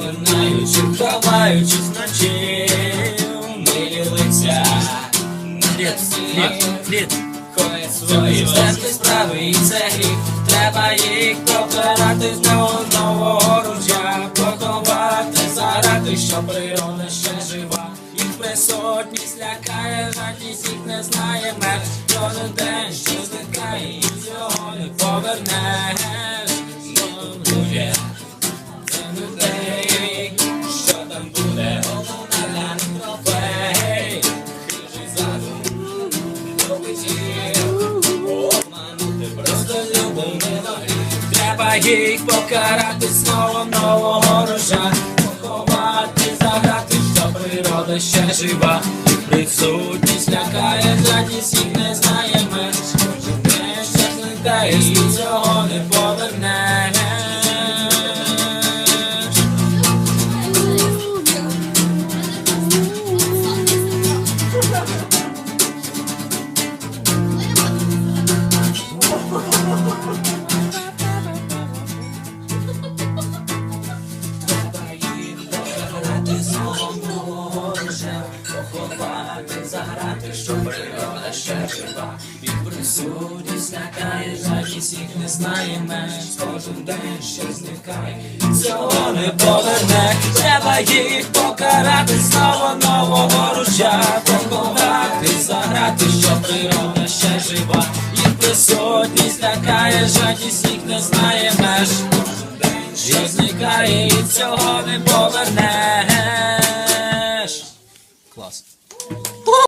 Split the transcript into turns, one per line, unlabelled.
Минаючи, ховаючись вночі, Фред, Фред, Фред. Коє свої власні справи і це гріх. Треба їх попирати знову нового ружя Поховати, заграти, що природа ще жива. Їх присутність лякає, жадність їх не знає. Меж Кожен день, що зникає, і цього не повернеш Треба їх покарати знову нового рожа Поховати, заграти, що природа ще жива. Присутність лякає, жадність їх не знає меж. Не ще зникає, і цього не повернеш заграти, заграти, що природа ще жива. І присутність лякає, жадність їх не знає меж Кожен день що зникає, цього не поверне, треба їх покарати, знову нового руча. Поховати, заграти, що природа ще жива. Їх присутність лякає, жадність їх не знає меж Що зникає, і цього не поверне.